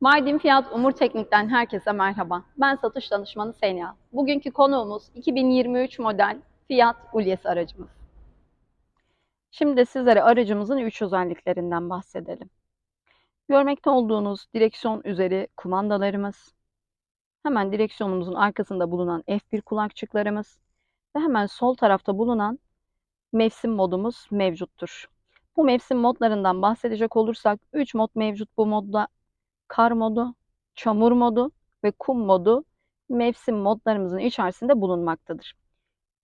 Mardin Fiyat Umur Teknik'ten herkese merhaba. Ben satış danışmanı Senya. Bugünkü konuğumuz 2023 model Fiat Ulyes aracımız. Şimdi sizlere aracımızın 3 özelliklerinden bahsedelim. Görmekte olduğunuz direksiyon üzeri kumandalarımız, hemen direksiyonumuzun arkasında bulunan F1 kulakçıklarımız ve hemen sol tarafta bulunan mevsim modumuz mevcuttur. Bu mevsim modlarından bahsedecek olursak 3 mod mevcut bu modda kar modu, çamur modu ve kum modu mevsim modlarımızın içerisinde bulunmaktadır.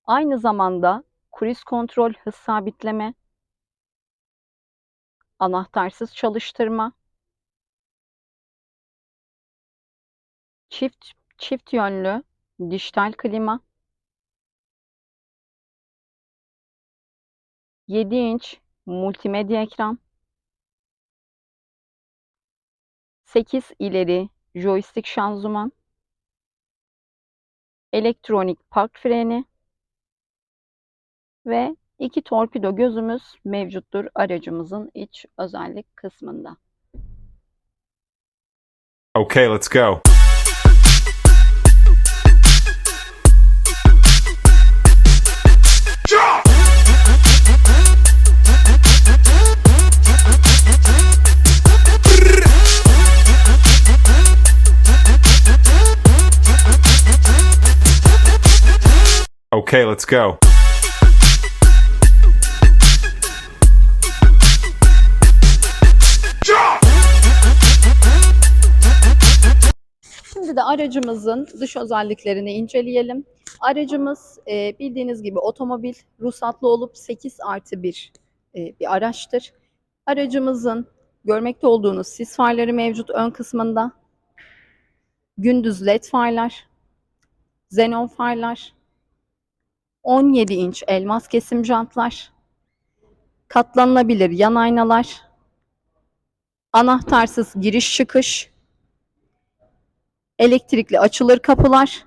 Aynı zamanda cruise kontrol, hız sabitleme, anahtarsız çalıştırma, çift çift yönlü dijital klima, 7 inç multimedya ekran, 8 ileri joystick şanzıman, elektronik park freni ve iki torpido gözümüz mevcuttur aracımızın iç özellik kısmında. Okay, let's go. Okay, let's go. Şimdi de aracımızın dış özelliklerini inceleyelim. Aracımız e, bildiğiniz gibi otomobil ruhsatlı olup 8 artı 1 e, bir araçtır. Aracımızın görmekte olduğunuz sis farları mevcut ön kısmında. Gündüz led farlar, xenon farlar, 17 inç elmas kesim jantlar, katlanılabilir yan aynalar, anahtarsız giriş çıkış, elektrikli açılır kapılar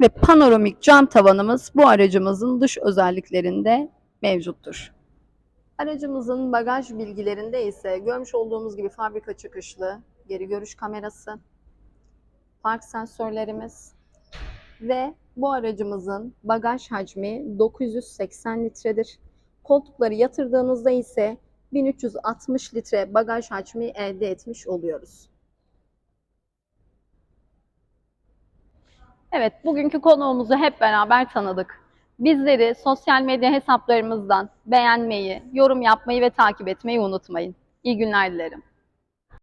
ve panoramik cam tavanımız bu aracımızın dış özelliklerinde mevcuttur. Aracımızın bagaj bilgilerinde ise görmüş olduğumuz gibi fabrika çıkışlı geri görüş kamerası, park sensörlerimiz ve bu aracımızın bagaj hacmi 980 litredir. Koltukları yatırdığınızda ise 1360 litre bagaj hacmi elde etmiş oluyoruz. Evet, bugünkü konuğumuzu hep beraber tanıdık. Bizleri sosyal medya hesaplarımızdan beğenmeyi, yorum yapmayı ve takip etmeyi unutmayın. İyi günler dilerim.